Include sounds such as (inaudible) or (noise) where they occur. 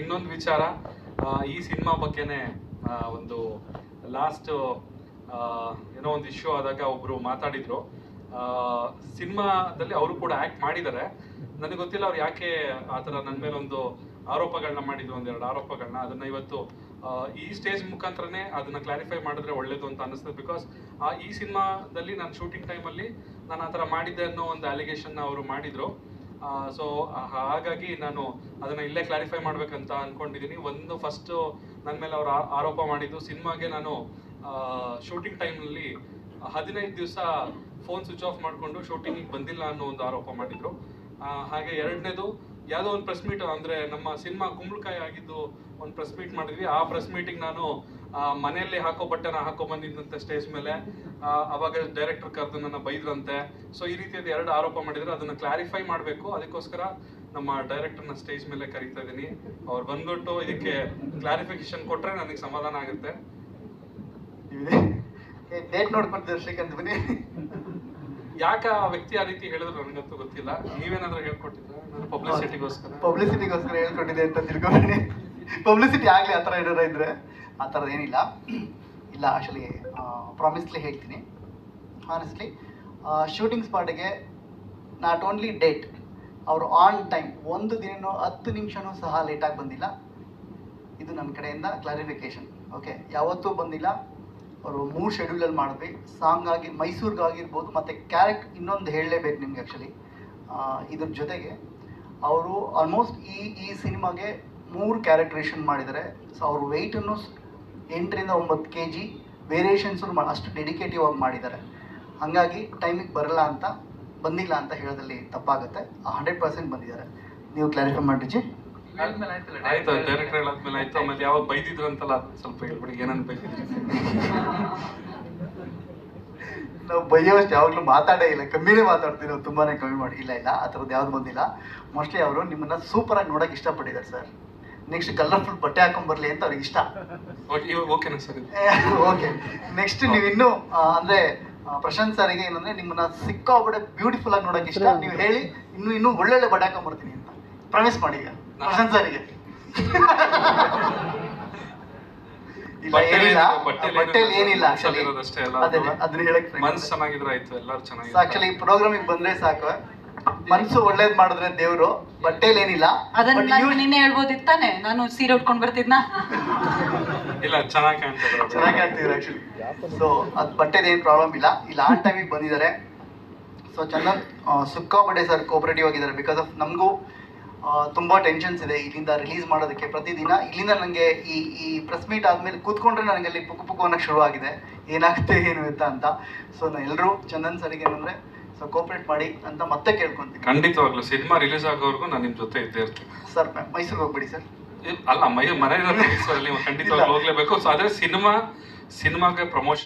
ಇನ್ನೊಂದು ವಿಚಾರ ಈ ಸಿನಿಮಾ ಬಗ್ಗೆನೆ ಒಂದು ಲಾಸ್ಟ್ ಏನೋ ಒಂದು ಇಶ್ಯೂ ಆದಾಗ ಒಬ್ರು ಮಾತಾಡಿದ್ರು. ಸಿನಿಮಾದಲ್ಲಿ ಅವರು ಕೂಡ ಆಕ್ಟ್ ಮಾಡಿದ್ದಾರೆ. ನನಗೆ ಗೊತ್ತಿಲ್ಲ ಅವ್ರು ಯಾಕೆ ಆ ಥರ ನನ್ನ ಮೇಲೆ ಒಂದು ಆರೋಪಗಳನ್ನ ಮಾಡಿದ್ರು ಒಂದೆರಡು ಆರೋಪಗಳನ್ನ ಅದನ್ನ ಇವತ್ತು ಈ ಸ್ಟೇಜ್ ಮುಖಾಂತರನೇ ಅದನ್ನ ಕ್ಲಾರಿಫೈ ಮಾಡಿದ್ರೆ ಒಳ್ಳೇದು ಅಂತ ಅನಿಸ್ತದೆ ಬಿಕಾಸ್ ಈ ಸಿನಿಮಾದಲ್ಲಿ ನಾನು ಶೂಟಿಂಗ್ ಟೈಮಲ್ಲಿ ನಾನು ಆ ಥರ ಮಾಡಿದ್ದೆ ಅನ್ನೋ ಒಂದು ಅಲಿಗೇಷನ್ ಅವರು ಮಾಡಿದ್ರು. ಸೊ ಹಾಗಾಗಿ ನಾನು ಅದನ್ನ ಇಲ್ಲೇ ಕ್ಲಾರಿಫೈ ಮಾಡ್ಬೇಕಂತ ಅನ್ಕೊಂಡಿದ್ದೀನಿ ಒಂದು ಫಸ್ಟ್ ನನ್ನ ಮೇಲೆ ಅವರು ಆರೋಪ ಮಾಡಿದ್ದು ಸಿನಿಮಾಗೆ ನಾನು ಶೂಟಿಂಗ್ ಟೈಮ್ನಲ್ಲಿ ಹದಿನೈದು ದಿವಸ ಫೋನ್ ಸ್ವಿಚ್ ಆಫ್ ಮಾಡಿಕೊಂಡು ಶೂಟಿಂಗಿಗೆ ಬಂದಿಲ್ಲ ಅನ್ನೋ ಒಂದು ಆರೋಪ ಮಾಡಿದ್ರು. ಹಾಗೆ ಎರಡನೇದು ಯಾವುದೋ ಒಂದು ಪ್ರೆಸ್ ಮೀಟ್ ಅಂದ್ರೆ ನಮ್ಮ ಸಿನಿಮಾ ಕುಂಬಳಕಾಯಿ ಆಗಿದ್ದು ಒಂದು ಪ್ರೆಸ್ ಮೀಟ್ ಮಾಡಿದ್ವಿ. ಆ ಪ್ರೆಸ್ ಮೀಟಿಂಗ್ ನಾನು ಮನೆಯಲ್ಲಿ ಹಾಕೋ ಬಟ್ಟೆನ ಹಾಕೋ ಬಂದಿದ್ದಂತೆ ಸ್ಟೇಜ್ ಮೇಲೆ. ಅವಾಗ ಡೈರೆಕ್ಟರ್ ಕರೆದು ನನ್ನ ಬೈದ್ರಂತೆ. ಸೊ ಈ ರೀತಿಯಾದ ಎರಡು ಆರೋಪ ಮಾಡಿದ್ರೆ. ಅದನ್ನ ಕ್ಲಾರಿಫೈ ಮಾಡಬೇಕು. ಅದಕ್ಕೋಸ್ಕರ ನಮ್ಮ ಡೈರೆಕ್ಟರ್ನ ಸ್ಟೇಜ್ ಮೇಲೆ ಕರೀತಾ ಇದ್ದೀನಿ. ಅವ್ರು ಬಂದ್ಬಿಟ್ಟು ಇದಕ್ಕೆ ಕ್ಲಾರಿಫಿಕೇಶನ್ ಕೊಟ್ರೆ ನನಗೆ ಸಮಾಧಾನ ಆಗುತ್ತೆ. ಡೇಟ್ ನೋಡ್ಕೊಂತಿದ್ರು ಶ್ರೀಕಾಂತ್ ಬನ್ನಿ ಯಾಕೆ ಆ ವ್ಯಕ್ತಿ ಆ ರೀತಿ ಹೇಳಿದ್ರು ನನಗಂತೂ ಗೊತ್ತಿಲ್ಲ. ನೀವೇನಾದ್ರೂ ಹೇಳ್ಕೊಟ್ಟಿದ್ರ? ಪಬ್ಲಿಸಿಟಿಗೋಸ್ಕರ ಪಬ್ಲಿಸಿಟಿಗೋಸ್ಕರ ಹೇಳ್ಕೊಟ್ಟಿದೆ ಅಂತ ತಿಳ್ಕೊಂಡಿ ಪಬ್ಲಿಸಿಟಿ ಆಗಲಿ ಆ ಥರ ಏನಾರ ಇದ್ರೆ ಆ ಏನಿಲ್ಲ. ಇಲ್ಲ ಆಕ್ಚುಲಿ ಪ್ರಾಮಿಸ್ಲಿ ಹೇಳ್ತೀನಿ. ಆನೆಸ್ಟ್ಲಿ ಶೂಟಿಂಗ್ ಸ್ಪಾಟಿಗೆ ನಾಟ್ ಓನ್ಲಿ ಡೇಟ್ ಅವರು ಆನ್ ಟೈಮ್ ಒಂದು ದಿನನೂ ಹತ್ತು ನಿಮಿಷನೂ ಸಹ ಲೇಟಾಗಿ ಬಂದಿಲ್ಲ. ಇದು ನನ್ನ ಕಡೆಯಿಂದ ಕ್ಲಾರಿಫಿಕೇಶನ್ ಓಕೆ ಯಾವತ್ತೂ ಬಂದಿಲ್ಲ. ಅವರು ಮೂರು ಶೆಡ್ಯೂಲಲ್ಲಿ ಮಾಡಿದ್ವಿ. ಸಾಂಗ್ ಆಗಿ ಮೈಸೂರಿಗಾಗಿರ್ಬೋದು ಮತ್ತು ಕ್ಯಾರೆಕ್ಟ್ ಇನ್ನೊಂದು ಹೇಳಲೇಬೇಕು ನಿಮ್ಗೆ ಆ್ಯಕ್ಚುಲಿ ಇದ್ರ ಜೊತೆಗೆ ಅವರು ಆಲ್ಮೋಸ್ಟ್ ಈ ಈ ಸಿನಿಮಾಗೆ ಮೂರು ಕ್ಯಾರೆಕ್ಟ್ರೇಷನ್ ಮಾಡಿದ್ದಾರೆ. ಸೊ ಅವ್ರ ವೆಯ್ಟನ್ನು ಎಂಟರಿಂದ ಒಂಬತ್ತು ಕೆ ಜಿ ವೇರಿಯೇಷನ್ಸು ಅಷ್ಟು ಡೆಡಿಕೇಟಿವ್ ಆಗಿ ಮಾಡಿದ್ದಾರೆ. ಹಾಗಾಗಿ ಟೈಮಿಗೆ ಬರಲ್ಲ ಅಂತ, ಬಂದಿಲ್ಲ ಅಂತ ಹೇಳೋದಲ್ಲಿ ತಪ್ಪಾಗುತ್ತೆ. ಹಂಡ್ರೆಡ್ ಪರ್ಸೆಂಟ್ ಬಂದಿದ್ದಾರೆ. ನೀವು ಕ್ಲಾರಿಫೈ ಮಾಡಿಜಿ ಆಯ್ತು ಡೈರೆಕ್ಟರ್ ಹೇಳಾದ್ಮೇಲೆ ಆಯ್ತು. ಆಮೇಲೆ ಯಾವಾಗ ಬೈದಿದ್ರು ಅಂತಲ್ಲ ಸ್ವಲ್ಪ ಹೇಳ್ಬಿಡಿ ಏನಂತ ಬೈದಿದ್ರು. (laughs) ನಾವು ಬೈಯೋಷ್ಟು ಯಾವಾಗಲೂ ಮಾತಾಡೇ ಇಲ್ಲ. ಕಮ್ಮಿನೇ ಮಾತಾಡ್ತೀನಿ ನಾವು ತುಂಬಾನೇ ಕಮ್ಮಿ ಮಾಡಿ. ಇಲ್ಲ ಇಲ್ಲ ಆ ಥರದ್ದು ಯಾವ್ದು ಬಂದಿಲ್ಲ. ಮೋಸ್ಟ್ಲಿ ಅವರು ನಿಮ್ಮನ್ನ ಸೂಪರಾಗಿ ನೋಡೋಕೆ ಇಷ್ಟಪಟ್ಟಿದ್ದಾರೆ ಸರ್ ನೆಕ್ಸ್ಟ್ ಕಲರ್ಫುಲ್ ಬಟ್ಟೆ ಹಾಕೊಂಡ್ಬರ್ಲಿ ಅಂತ ಅವ್ರಿಗೆ ಇಷ್ಟ. ಓಕೆ ಇವಾಗ ಸರ್ ಓಕೆ ನೆಕ್ಸ್ಟ್ ನೀವು ಇನ್ನು ಅಂದ್ರೆ ಪ್ರಶಾಂತ್ ಸರ್ಗೆ ಏನಂದ್ರೆ ನಿಮ್ಮನ್ನ ಸಿಕ್ಕಾಪಟ್ಟೆ ಬ್ಯೂಟಿಫುಲ್ ಆಗಿ ನೋಡಕ್ ಇಷ್ಟ. ನೀವು ಹೇಳಿ ಇನ್ನು ಇನ್ನೂ ಒಳ್ಳೊಳ್ಳೆ ಬಟ್ಟೆ ಹಾಕೊಂಡ್ಬರ್ತೀನಿ ಅಂತ. ಪ್ರಾಮಿಸ್ ಮಾಡಿ ಈಗ. ಪ್ರಶಾಂತ್ ಸರಿಗೆ (laughs) ಇಲ್ಲ ಬಟ್ಟೆಲಿ ಏನಿಲ್ಲ. ಅದನ್ನ ಹೇಳಕ್ try ಮನ್ಸು. ಚೆನ್ನಾಗಿದ್ರೆ ಆಯ್ತು ಎಲ್ಲರೂ ಆಕ್ಚುಲಿ ಚೆನ್ನಾಗಿ ಈ ಪ್ರೋಗ್ರಾಮಿಗೆ ಬಂದ್ರೆ ಸಾಕು. ಮನ್ಸು ಒಳ್ಳೇದ್ ಮಾಡಿದ್ರೆ ದೇವ್ರು ಬಟ್ಟೆಲಿ ಏನಿಲ್ಲ ಅದನ್ನ ನಿನ್ನೆ ಹೇಳ್ಬೋದಿತ್ತಾನೆ ನಾನು ಸೀರೆ ಉಟ್ಕೊಂಡ್ ಬರ್ತಿದ್ನ? ಇಲ್ಲ ಚೆನ್ನಾಗಿ ಕಾಣ್ತಿದ್ರು ಚೆನ್ನಾಗಿ ಕಾಣ್ತಿದ್ರು ಆಕ್ಚುಲಿ ಸೊ ಅದು ಬಟ್ಟೆದ ಏನು ಪ್ರಾಬ್ಲಮ್ ಇಲ್ಲ. ಇಲ್ಲಿ ಆನ್ ಟೈಮಿಗೆ ಬಂದಿದ್ದಾರೆ. ಸೊ ಚಂದನ್ ಸುಕ್ಕಾಪಟ್ಟೆ ಸರ್ ಕೋಪರೇಟಿವ್ ಆಗಿದ್ದಾರೆ. ಬಿಕಾಸ್ ಆಫ್ ನಮಗೂ ತುಂಬ ಟೆನ್ಷನ್ಸ್ ಇದೆ ಇಲ್ಲಿಂದ ರಿಲೀಸ್ ಮಾಡೋದಕ್ಕೆ ಪ್ರತಿದಿನ. ಇಲ್ಲಿಂದ ನನಗೆ ಈ ಈ ಪ್ರೆಸ್ ಮೀಟ್ ಆದಮೇಲೆ ಕೂತ್ಕೊಂಡ್ರೆ ನನಗೆ ಅಲ್ಲಿ ಪುಕ್ಕು ಪುಕ್ಕು ಅನ್ನೋಕ್ಕೆ ಶುರು ಆಗಿದೆ ಏನಾಗುತ್ತೆ ಏನು ಅಂತ ಅಂತ. ಸೊ ನಾನು ಎಲ್ಲರೂ ಚಂದನ್ ಸರಿಗೆ ಏನಂದರೆ ಸೊ ಕೋಪರೇಟ್ ಮಾಡಿ ಅಂತ ಮತ್ತೆ ಕೇಳ್ಕೊಂತೀನಿ ಖಂಡಿತವಾಗ್ಲೂ ಸಿನಿಮಾ ರಿಲೀಸ್ ಆಗೋವರೆಗೂ ನಾನು ನಿಮ್ಮ ಜೊತೆ ಇದ್ದೇ ಇರ್ತೀನಿ. ಸರ್ ಮೈಸೂರಿಗೆ ಹೋಗ್ಬಿಡಿ ಸರ್. ಅಲ್ಲ ಮೈ ಮನೆ ಖಂಡಿತವಾಗ್ಲೂ ಹೋಗ್ಲೇಬೇಕು. ಸೊ ಅದೇ ಸಿನಿಮಾ ಸಿನಿಮಾಗೆ ಪ್ರಮೋಷನ್